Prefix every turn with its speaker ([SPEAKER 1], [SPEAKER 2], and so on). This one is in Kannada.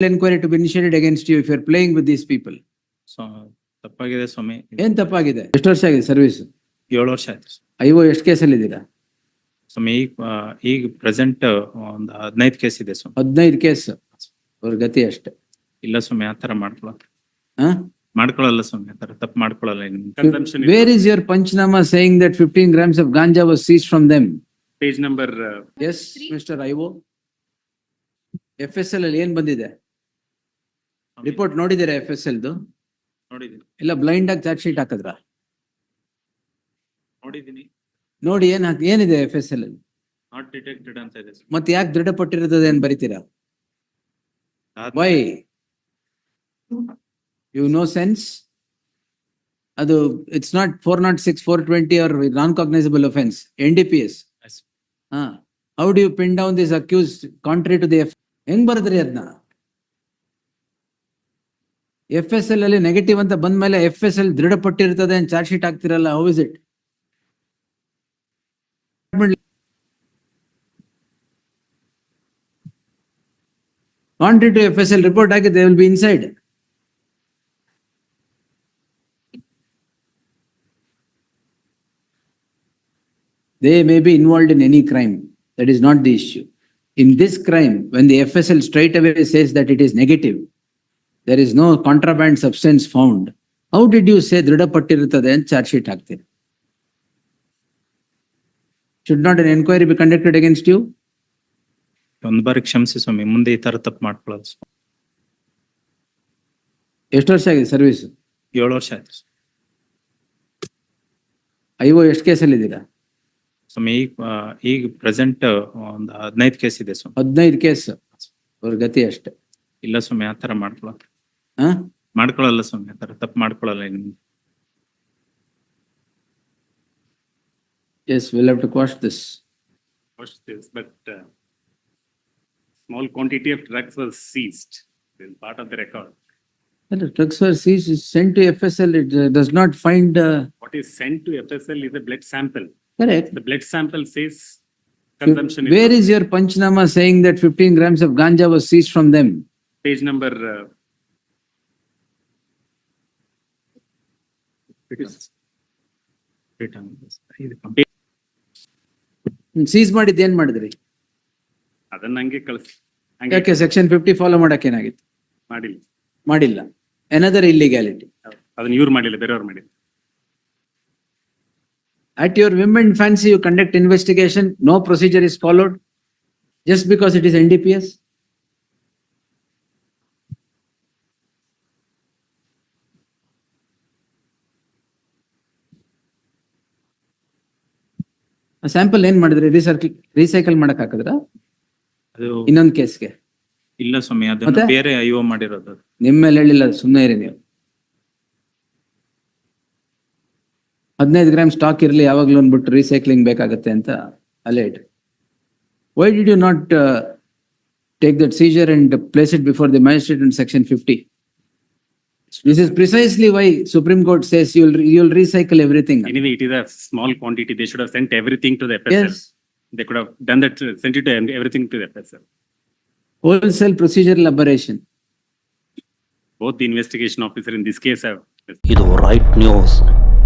[SPEAKER 1] Criminal enquiry to initiated against you if you're playing with these people
[SPEAKER 2] ತಪ್ಪಾಗಿದೆ ಸ್ವಾಮಿ.
[SPEAKER 1] ಏನ್ ತಪ್ಪಾಗಿದೆ? ಎಷ್ಟು ವರ್ಷ ಆಗಿದೆ ಸರ್ವಿಸ್
[SPEAKER 2] ಏಳು ವರ್ಷ ಆಯ್ತು
[SPEAKER 1] ಐವ ಎಷ್ಟು ಕೇಸಲ್ಲಿ ಇದ್ದೀರಾ?
[SPEAKER 2] ಸ್ವಾಮಿ ಈಗ ಈಗ ಪ್ರೆಸೆಂಟ್ ಒಂದು ಹದಿನೈದು ಕೇಸ್ ಇದೆ ಸ್ವಾಮಿ.
[SPEAKER 1] ಹದಿನೈದು ಕೇಸ್ ಅವ್ರ ಗತಿ ಅಷ್ಟೇ.
[SPEAKER 2] ಇಲ್ಲ ಸ್ವಾಮಿ ಆ ತರ
[SPEAKER 1] ಮಾಡ್ಕೊಳ್ಳ
[SPEAKER 2] ಮಾಡ್ಕೊಳ್ಳಲ್ಲ ಸ್ವಾಮಿ ಆತರ ತಪ್ಪು
[SPEAKER 3] ಮಾಡ್ಕೊಳ್ಳಲ್ಲ
[SPEAKER 1] where is your panchnama saying that fifteen grams of ganja was seized from them
[SPEAKER 3] page number
[SPEAKER 1] yes mister IO F S L ಅಲ್ಲಿ ಏನ್ ಬಂದಿದೆ? ರಿಪೋರ್ಟ್ ನೋಡಿದ್ದೀರಾ ಎಫ್ ಎಸ್ ಎಲ್ದು
[SPEAKER 2] ನೋಡಿದೀನಿ
[SPEAKER 1] ಇಲ್ಲ ಬ್ಲೈಂಡ್ ಆಗಿ ಚಾರ್ಜ್ ಶೀಟ್ ಹಾಕಿದ್ರಾ?
[SPEAKER 2] ನೋಡಿದೀನಿ
[SPEAKER 1] ನೋಡಿ ಏನ್ ಹಾಕ್- ಏನಿದೆ F S L
[SPEAKER 2] not detected ಅಂತ ಇದೆ.
[SPEAKER 1] ಮತ್ತೆ ಯಾಕೆ ದೃಢಪಟ್ಟಿರೋದು ಏನ್ ಬರಿತೀರಾ? ವೈ ಯು ನೋ ಸೆನ್ಸ್ ಅದು it's not four not six four twenty or non cognizable offence N D P S
[SPEAKER 2] Yes.
[SPEAKER 1] ಹಾ. How do you pin down this accused contrary to the F ಹೆಂಗ್ ಬರದ್ರಿ ಅದನ್ನ ಎಫ್ ಎಸ್ ಎಲ್ ಅಲ್ಲಿ ನೆಗೆಟಿವ್ ಅಂತ ಬಂದ್ಮೇಲೆ ಎಫ್ ಎಸ್ ಎಲ್ ದೃಢಪಟ್ಟಿರ್ತದೆ ಅಂತ charge sheet ಆಗ್ತಿರಲ್ಲ how is it contrary to F S L report ಆಗಿದೆ will be inside they may be involved in any crime That is not the issue. In this crime, when the FSL straight away says that it is negative, there is no contraband substance found how did you say ದೃಢಪಟ್ಟಿರುತ್ತದೆ ಅಂತ ಚಾರ್ಜ್ ಶೀಟ್ ಹಾಕ್ತೀರಿ? Should not an enquiry be conducted against you
[SPEAKER 2] ಒಂದು ಬಾರಿ ಕ್ಷಮಿಸಿ ಸ್ವಾಮಿ ಮುಂದೆ ಈ ತರ ತಪ್ಪು ಮಾಡ್ಕೊಳ್ಳೋದು.
[SPEAKER 1] ಎಷ್ಟು ವರ್ಷ ಆಗಿದೆ ಸರ್ವಿಸ್?
[SPEAKER 2] ಏಳು ವರ್ಷ ಆಯ್ತು.
[SPEAKER 1] ಐವೋ ಎಷ್ಟು ಕೇಸಲ್ಲಿ ಇದ್ದೀರಾ?
[SPEAKER 2] ಸ್ವಾಮಿ ಈಗ ಆ, ಈಗ ಪ್ರೆಸೆಂಟ್ ಒಂದು ಹದಿನೈದು ಕೇಸ್ ಇದೆ ಸ್ವಾಮಿ
[SPEAKER 1] ಹದಿನೈದು ಕೇಸ್ ಅವ್ರ ಗತಿ ಅಷ್ಟೇ.
[SPEAKER 2] ಇಲ್ಲ ಸ್ವಾಮಿ ಆತರ ಮಾಡ್ಕೊಳಲ್ಲ
[SPEAKER 1] ಹಾ?
[SPEAKER 2] ಮಾಡ್ಕೊಳಲ್ಲ ಸ್ವಾಮಿ ಆತರ ತಪ್ಪು ಮಾಡ್ಕೊಳಲ್ಲ ಇನ್ನು.
[SPEAKER 1] Yes, we'll have to quash this.
[SPEAKER 3] watch this, but, uh, small quantity of drugs was seized, is part of the record.
[SPEAKER 1] Well, the drugs were seized, it's sent to FSL, it uh, does not find, uh,
[SPEAKER 3] What is sent to FSL is a blood sample.
[SPEAKER 1] correct.
[SPEAKER 3] The blood sample says consumption is.
[SPEAKER 1] Where is your Panchnama saying that fifteen grams of ganja was seized from them?
[SPEAKER 3] Page number,
[SPEAKER 1] seize ಮಾಡಿದ್ದು ಏನ್ ಮಾಡಿದ್ರಿ?
[SPEAKER 3] ಅದನ್ನ ಹಂಗೆ ಹಂಗೇ
[SPEAKER 1] ಸೆಕ್ಷನ್ ಫಿಫ್ಟಿ ಫಾಲೋ ಮಾಡಕ್ ಏನಾಗಿತ್ತು?
[SPEAKER 3] ಮಾಡಿಲ್ಲ.
[SPEAKER 1] ಮಾಡಿಲ್ಲ. ಏನಾದರ ಇಲ್ಲಿಗ್ಯಾಲಿಟಿ
[SPEAKER 3] ಅದನ್ನ ಇವ್ರು ಮಾಡಿಲ್ಲ ಬೇರೆಯವ್ರು ಮಾಡಿಲ್ಲ.
[SPEAKER 1] At your women fancy you conduct investigation no procedure is followed just because it is N D P S sample ಏನ್ ಮಾಡಿದ್ರಿ? ರೀಸೈಕಲ್ ರೀಸೈಕಲ್ ಮಾಡಕ್ ಹಾಕಿದ್ರ?
[SPEAKER 2] ಅದು
[SPEAKER 1] ಇನ್ನೊಂದ್ ಕೇಸ್ಗೆ.
[SPEAKER 2] ಇಲ್ಲ ಸ್ವಾಮಿ ಅದನ್ನ
[SPEAKER 1] ಮತ್ತೆ?
[SPEAKER 2] ಬೇರೆ ಐಒ ಮಾಡಿರೋದು ಅದು.
[SPEAKER 1] ನಿಮ್ ಮೇಲೆ ಹೇಳಿಲ್ಲ ಸುಮ್ಮನೆ ಇರಿ ನೀವು. ಹದಿನೈದು ಗ್ರಾಮ್ ಸ್ಟಾಕ್ ಇರಲಿ ಯಾವಾಗ್ಲೂ ಅಂದ್ಬಿಟ್ಟು ರೀಸೈಕ್ಲಿಂಗ್ ಬೇಕಾಗತ್ತೆ ಅಂತ ಅಲ್ಲೇ ಇಟ್ರಿ. Why did you not take that seizure and place it before the magistrate and section fifty This is precisely why Supreme Court says you will recycle everything
[SPEAKER 3] Anyway, it is a small quantity. They should have sent everything to the FSL.
[SPEAKER 1] Yes
[SPEAKER 3] They could have done that, uh, sent it to em- everything to the FSL.
[SPEAKER 1] Wholesale procedure aberration
[SPEAKER 3] Both the investigation officer in this case have
[SPEAKER 4] ಇದು ರೈಟ್ ನ್ಯೂಸ್